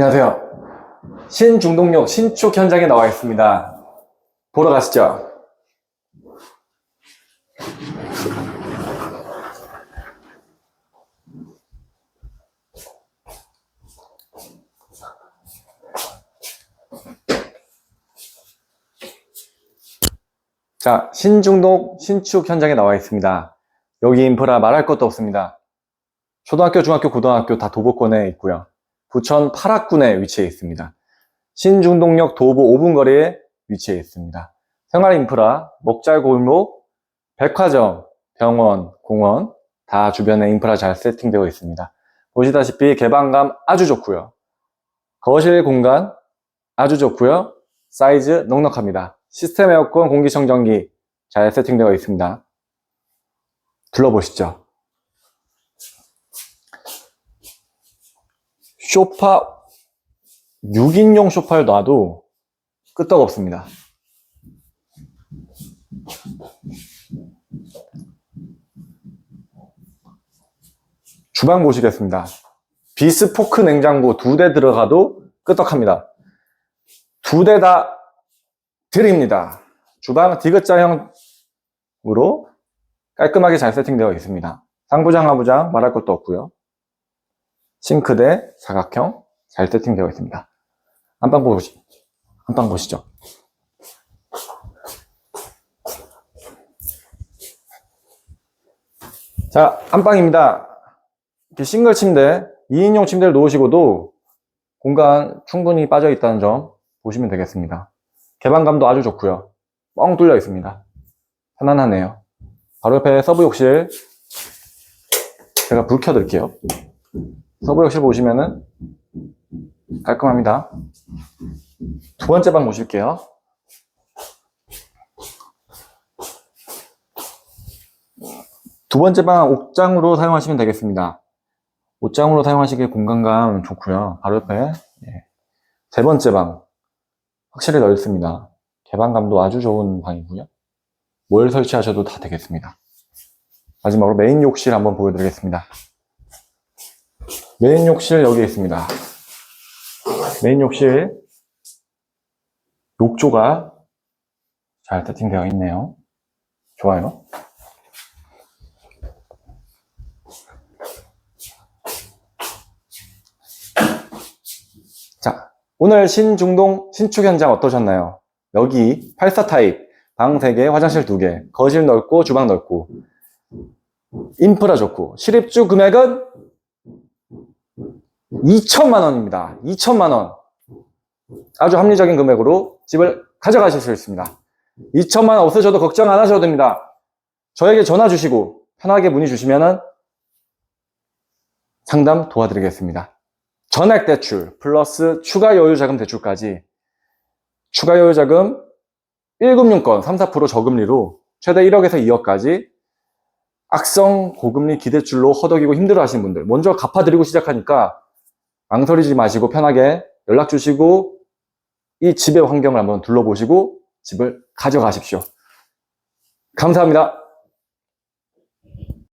안녕하세요. 신중동역 신축 현장에 나와 있습니다. 보러 가시죠. 자, 신중동 신축 현장에 나와 있습니다. 여기 인프라 말할 것도 없습니다. 초등학교, 중학교, 고등학교 다 도보권에 있고요. 부천 파락군에 위치해 있습니다. 신중동역 도보 5분 거리에 위치해 있습니다. 생활 인프라, 먹잘 골목, 백화점, 병원, 공원 다 주변에 인프라 잘 세팅되어 있습니다. 보시다시피 개방감 아주 좋고요. 거실 공간 아주 좋고요. 사이즈 넉넉합니다. 시스템 에어컨, 공기청정기 잘 세팅되어 있습니다. 둘러보시죠. 쇼파 6인용 쇼파를 놔도 끄떡 없습니다. 주방 보시겠습니다. 비스포크 냉장고 두 대 들어가도 끄떡합니다. 두 대 다 드립니다. 주방 디귿자형으로 깔끔하게 잘 세팅되어 있습니다. 상부장, 하부장 말할 것도 없고요. 싱크대 사각형 잘 세팅되어 있습니다. 안방 보시, 안방 보시죠. 자, 안방입니다. 이렇게 싱글 침대, 2인용 침대를 놓으시고도 공간 충분히 빠져 있다는 점 보시면 되겠습니다. 개방감도 아주 좋고요. 뻥 뚫려 있습니다. 편안하네요. 바로 옆에 서브 욕실 제가 불 켜드릴게요. 서브 욕실 보시면은 깔끔합니다. 두 번째 방 보실게요. 두 번째 방 옥장으로 사용하시면 되겠습니다. 옷장으로 사용하시기에 공간감 좋고요. 바로 옆에 예. 세 번째 방 확실히 넓습니다. 개방감도 아주 좋은 방이고요. 뭘 설치하셔도 다 되겠습니다. 마지막으로 메인 욕실 한번 보여드리겠습니다. 메인 욕실 여기 있습니다. 메인 욕실 욕조가 잘 세팅되어 있네요. 좋아요. 자, 오늘 신중동 신축 현장 어떠셨나요? 여기 84 타입, 방 3개, 화장실 2개, 거실 넓고 주방 넓고 인프라 좋고 실입주 금액은 2천만 원입니다. 2천만 원. 아주 합리적인 금액으로 집을 가져가실 수 있습니다. 2천만 원 없으셔도 걱정 안 하셔도 됩니다. 저에게 전화 주시고 편하게 문의 주시면은 상담 도와드리겠습니다. 전액 대출 플러스 추가 여유 자금 대출까지 추가 여유 자금 1금융권 3, 4% 저금리로 최대 1억에서 2억까지 악성 고금리 기대출로 허덕이고 힘들어 하시는 분들 먼저 갚아드리고 시작하니까 망설이지 마시고 편하게 연락 주시고 이 집의 환경을 한번 둘러보시고 집을 가져가십시오. 감사합니다.